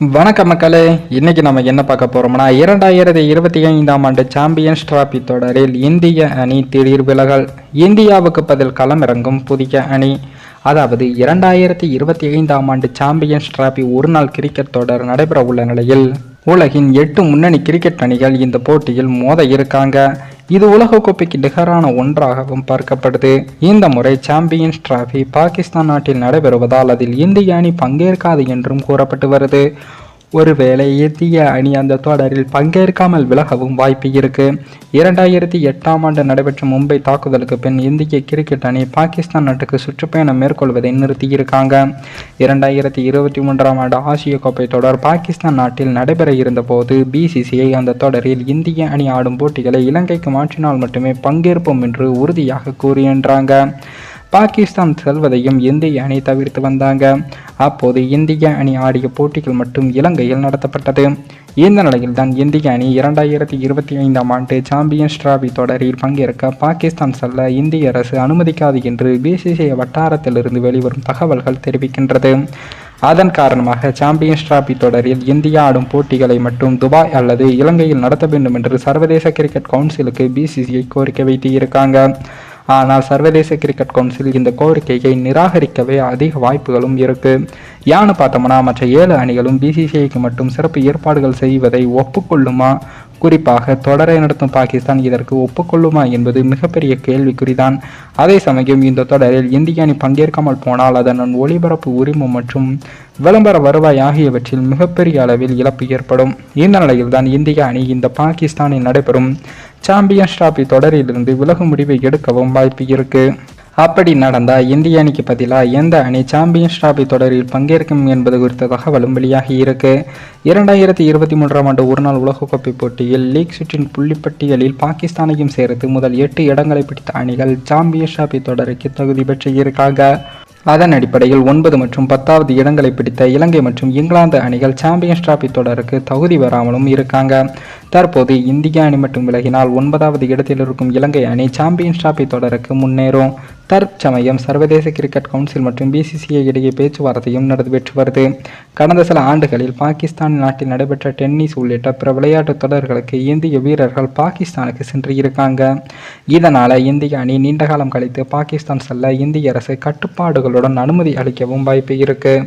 வணக்கம் மக்களே. இன்னைக்கு நம்ம என்ன பார்க்க போறோம்னா இரண்டாயிரத்தி இருபத்தி ஐந்தாம் ஆண்டு சாம்பியன்ஸ் டிராபி தொடரில் இந்திய அணி திடீர் விலகல் இந்தியாவுக்கு பதில் களமிறங்கும் புதிய அணி. அதாவது இரண்டாயிரத்தி இருபத்தி ஐந்தாம் ஆண்டு சாம்பியன்ஸ் டிராபி ஒருநாள் கிரிக்கெட் தொடர் நடைபெற உள்ள நிலையில் உலகின் எட்டு முன்னணி கிரிக்கெட் அணிகள் இந்த போட்டியில் மோத இருக்காங்க. இது உலகக்கோப்பைக்கு நிகரான ஒன்றாகவும் பார்க்கப்படுது. இந்த முறை சாம்பியன்ஸ் டிராபி பாகிஸ்தான் நாட்டில் நடைபெறுவதால் அதில் இந்திய அணி பங்கேற்காது என்றும் கூறப்பட்டு வருது. ஒருவேளை இந்திய அணி அந்த தொடரில் பங்கேற்காமல் விலகவும் வாய்ப்பு இருக்கு. இரண்டாயிரத்தி எட்டாம் ஆண்டு நடைபெற்ற மும்பை தாக்குதலுக்கு பின் இந்திய கிரிக்கெட் அணி பாகிஸ்தான் நாட்டுக்கு சுற்றுப்பயணம் மேற்கொள்வதை நிறுத்தியிருக்காங்க. இரண்டாயிரத்தி இருபத்தி மூன்றாம் ஆண்டு ஆசிய கோப்பை தொடர் பாகிஸ்தான் நாட்டில் நடைபெற இருந்தபோது பிசிசிஐ அந்த தொடரில் இந்திய அணி ஆடும் போட்டிகளை இலங்கைக்கு மாற்றினால் மட்டுமே பங்கேற்போம் என்று உறுதியாக கூறுகின்றாங்க பாகிஸ்தான் செல்வதையும் இந்திய அணி தவிர்த்து வந்தாங்க. அப்போது இந்திய அணி ஆடிய போட்டிகள் மட்டும் இலங்கையில் நடத்தப்பட்டது. இந்த நிலையில் தான் இந்திய அணி இரண்டாயிரத்தி இருபத்தி ஐந்தாம் ஆண்டு சாம்பியன்ஸ் டிராபி தொடரில் பங்கேற்க பாகிஸ்தான் செல்ல இந்திய அரசு அனுமதிக்காது என்று பிசிசிஐ வட்டாரத்திலிருந்து வெளிவரும் தகவல்கள் தெரிவிக்கின்றது. அதன் காரணமாக சாம்பியன்ஸ் டிராபி தொடரில் இந்தியா ஆடும் போட்டிகளை மட்டும் துபாய் அல்லது இலங்கையில் நடத்த வேண்டும் என்று சர்வதேச கிரிக்கெட் கவுன்சிலுக்கு பிசிசிஐ கோரிக்கை வைத்து இருக்காங்க ஆனால் சர்வதேச கிரிக்கெட் கவுன்சில் இந்த கோரிக்கையை நிராகரிக்கவே அதிக வாய்ப்புகளும் இருக்கு. யான்னு பார்த்தோம்னா மற்ற ஏழு அணிகளும் பிசிசிஐக்கு மட்டும் சிறப்பு ஏற்பாடுகள் செய்வதை ஒப்புக்கொள்ளுமா? குறிப்பாக தொடரை நடத்தும் பாகிஸ்தான் இதற்கு ஒப்புக்கொள்ளுமா என்பது மிகப்பெரிய கேள்விக்குறிதான். அதே சமயம் இந்த தொடரில் இந்திய அணி பங்கேற்காமல் போனால் அதன் ஒளிபரப்பு உரிமம் மற்றும் விளம்பர வருவாய் ஆகியவற்றில் மிகப்பெரிய அளவில் இழப்பு ஏற்படும். இந்த நிலையில்தான் இந்திய அணி இந்த பாகிஸ்தானில் நடைபெறும் சாம்பியன்ஸ் டிராபி தொடரிலிருந்து விலகும் முடிவை எடுக்கவும் வாய்ப்பு இருக்கு. அப்படி நடந்தால் இந்திய அணிக்கு பதிலாக எந்த அணி சாம்பியன்ஸ் டிராபி தொடரில் பங்கேற்கும் என்பது குறித்த தகவலும் வெளியாகி இருக்கு. இரண்டாயிரத்தி இருபத்தி மூன்றாம் ஆண்டு ஒருநாள் உலகக்கோப்பை போட்டியில் லீக் சுற்றின் புள்ளிப்பட்டியலில் பாகிஸ்தானையும் சேர்த்து முதல் எட்டு இடங்களை பிடித்த அணிகள் சாம்பியன்ஸ் டிராபி தொடருக்கு தகுதி பெற்று இருக்காங்க அதன் அடிப்படையில் ஒன்பது மற்றும் பத்தாவது இடங்களை பிடித்த இலங்கை மற்றும் இங்கிலாந்து அணிகள் சாம்பியன்ஸ் டிராபி தொடருக்கு தகுதி பெறாமலும் இருக்காங்க. தற்போது இந்திய அணி மட்டும் விலகினால் ஒன்பதாவது இடத்தில் இருக்கும் இலங்கை அணி சாம்பியன்ஸ் டிராபி தொடருக்கு முன்னேறும். தற்சமயம் சர்வதேச கிரிக்கெட் கவுன்சில் மற்றும் பிசிசிஐ இடையே பேச்சுவார்த்தையும் நடைபெற்று வருது கடந்த சில ஆண்டுகளில் பாகிஸ்தான் நாட்டில் நடைபெற்ற டென்னிஸ் உள்ளிட்ட பிற விளையாட்டுத் தொடர்களுக்கு இந்திய வீரர்கள் பாகிஸ்தானுக்கு சென்று இருக்காங்க. இதனால் இந்திய அணி நீண்டகாலம் கழித்து பாகிஸ்தான் செல்ல இந்திய அரசு கட்டுப்பாடுகளுடன் அனுமதி அளிக்கவும் வாய்ப்பு இருக்குது